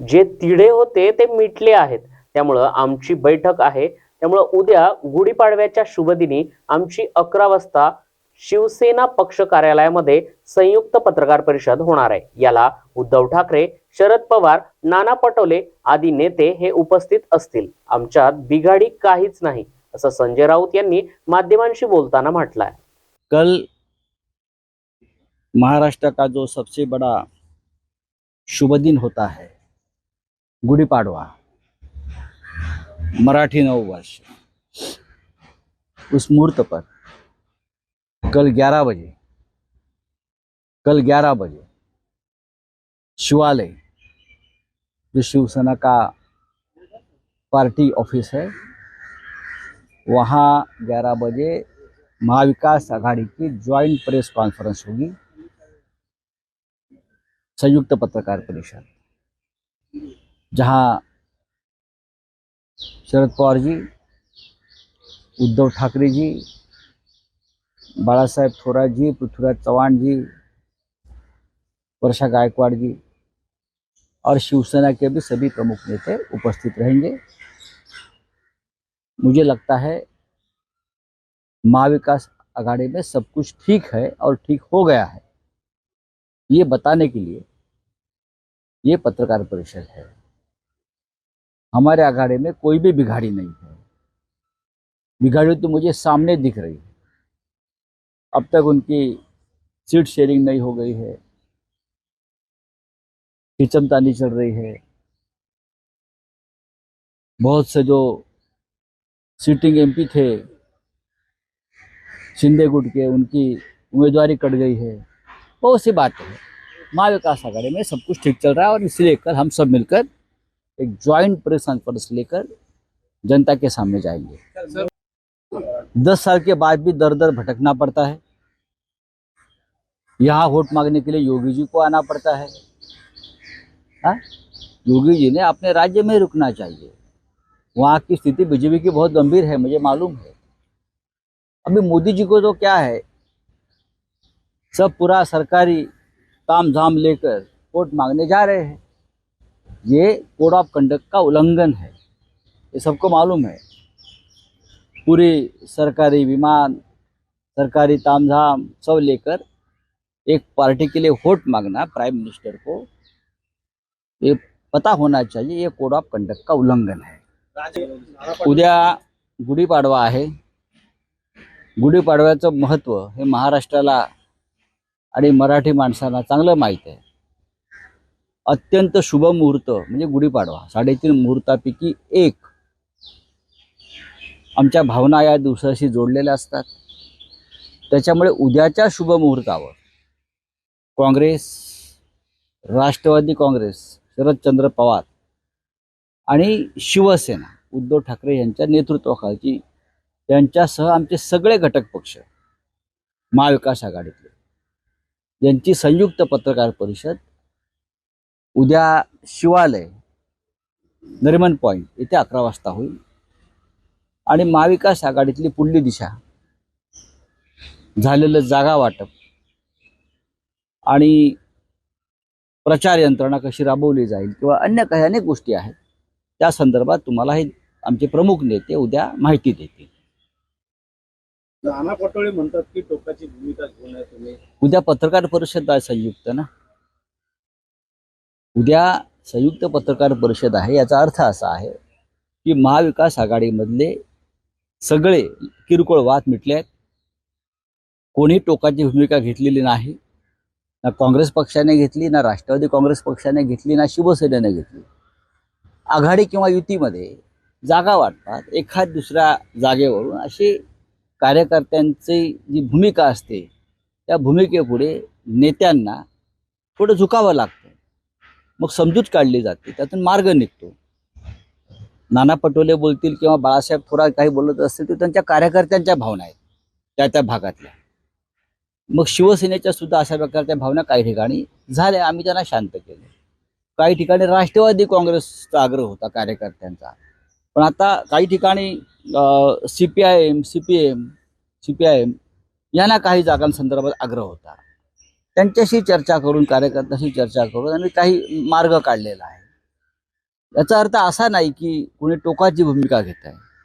जे तिढे होते ते मिटले आहेत. त्यामुळं आमची बैठक आहे. त्यामुळं उद्या गुढीपाडव्याच्या शुभदिनी आमची अकरा वाजता शिवसेना पक्ष कार्यालयामध्ये संयुक्त पत्रकार परिषद होणार आहे. याला उद्धव ठाकरे शरद पवार नाना पटोले आदी नेते हे उपस्थित असतील. आमच्यात बिघाडी काहीच नाही असं संजय राऊत यांनी माध्यमांशी बोलताना म्हटलंय. कल महाराष्ट्र का जो सबसे बड़ा शुभ दिन होता है गुड़ी पाड़वा मराठी नववर्ष. उस मुहूर्त पर कल 11 बजे, कल 11 बजे शिवालय, जो शिवसेना का पार्टी ऑफ़िस है, वहाँ 11 बजे महाविकास आघाड़ी की ज्वाइंट प्रेस कॉन्फ्रेंस होगी, संयुक्त पत्रकार परिषद। जहाँ शरद पवार जी, उद्धव ठाकरे जी बाला साहेब थोरात जी, पृथ्वीराज चौहान जी, वर्षा गायकवाड़ जी और शिवसेना के भी सभी प्रमुख नेता उपस्थित रहेंगे। मुझे लगता है महाविकास अघाड़ी में सब कुछ ठीक है और ठीक हो गया है। ये बताने के लिए ये पत्रकार परिषद है। हमारे अखाड़े में कोई भी बिगाड़ी नहीं है। बिगाड़ी तो मुझे सामने दिख रही है। अब तक उनकी सीट शेयरिंग नहीं हो गई है। खिचमतानी चल रही है। बहुत से जो सीटिंग एमपी थे शिंदे गुट के, उनकी उम्मीदवारी कट गई है। बहुत सी बातें हैं। महाविकास आघाड़ी में सब कुछ ठीक चल रहा है और इसलिए कल हम सब मिलकर एक ज्वाइंट प्रेस कॉन्फ्रेंस लेकर जनता के सामने जाएँगे। दस साल के बाद भी दर दर भटकना पड़ता है। यहाँ वोट मांगने के लिए योगी जी को आना पड़ता है। हाँ? योगी जी ने अपने राज्य में रुकना चाहिए। वहाँ की स्थिति बीजेपी की बहुत गंभीर है, मुझे मालूम है। अभी मोदी जी को तो क्या है? सब पूरा सरकारी ताम झाम लेकर वोट मांगने जा रहे हैं। ये कोड ऑफ कंडक्ट का उल्लंघन है। ये सबको मालूम है। पूरी सरकारी विमान सरकारी तामझाम सब लेकर एक पार्टी के लिए वोट मांगना प्राइम मिनिस्टर को ये पता होना चाहिए ये कोड ऑफ कंडक्ट का उल्लंघन है। उद्या गुढीपाडवा आहे। गुढीपाडव्याचं महत्त्व हे महाराष्ट्राला आणि मराठी माणसांना चांगलं माहीत आहे। अत्यंत शुभ मुहूर्त म्हणजे गुढीपाडवा. साडेतीन मुहूर्तापैकी एक. आमच्या भावना या दिवसाशी जोडलेल्या असतात. त्याच्यामुळे उद्याच्या शुभ मुहूर्तावर काँग्रेस राष्ट्रवादी काँग्रेस शरदचंद्र पवार आणि शिवसेना उद्धव ठाकरे यांच्या नेतृत्वाखालची त्यांच्यासह आमचे सगळे घटक पक्ष महाविकास आघाडीतले. यांची संयुक्त पत्रकार परिषद उद्या शिवालय नरिमन पॉईंट इथे अकरा वाजता होईल. आणि महाविकास आघाडीतली पुढली दिशा झालेलं जागा वाटप आणि प्रचार यंत्रणा कशी राबवली जाईल किंवा अन्य काही अनेक गोष्टी आहेत त्या संदर्भात तुम्हाला हे आमचे प्रमुख नेते उद्या माहिती देतील. नाना पटोळे म्हणतात की टोकाची भूमिका घेऊन आहे तुम्ही. उद्या पत्रकार परिषद आहे संयुक्त ना? उद्या संयुक्त पत्रकार परिषद आहे याचा अर्थ असा आहे की महाविकास आघाडीमधले सगळे किरकोळ वाद मिटले आहेत कोणी टोकाची भूमिका घेतलेली नाही ना काँग्रेस पक्षाने घेतली ना राष्ट्रवादी काँग्रेस पक्षाने घेतली ना शिवसेनेने घेतली. आघाडी किंवा युतीमध्ये जागा वाटतात एखाद दुसऱ्या जागेवरून अशी कार्यकर्त्यांची जी भूमिका असते त्या भूमिकेपुढे नेत्यांना थोडं झुकावं लागतं. मग समजूत काढली जाते त्यातून मार्ग निघतो. नाना पटोले बोलतील किंवा बाळासाहेब थोरात काही बोलत असतील तर त्यांच्या कार्यकर्त्यांच्या भावना आहेत त्या त्या भागातल्या. मग शिवसेनेच्या सुद्धा अशा प्रकारच्या भावना काही ठिकाणी झाल्या आम्ही त्यांना शांत केलं. काही ठिकाणी राष्ट्रवादी काँग्रेसचा आग्रह होता कार्यकर्त्यांचा. पण आता काही ठिकाणी C P I M C P M C P I M यांना काही जागांसंदर्भात आग्रह होता. त्यांच्याशी चर्चा करून कार्यकर्त्यांशी चर्चा करून आणि काही मार्ग काढलेला आहे. याचा अर्थ असा नाही की कोणी टोकाची भूमिका घेत आहे.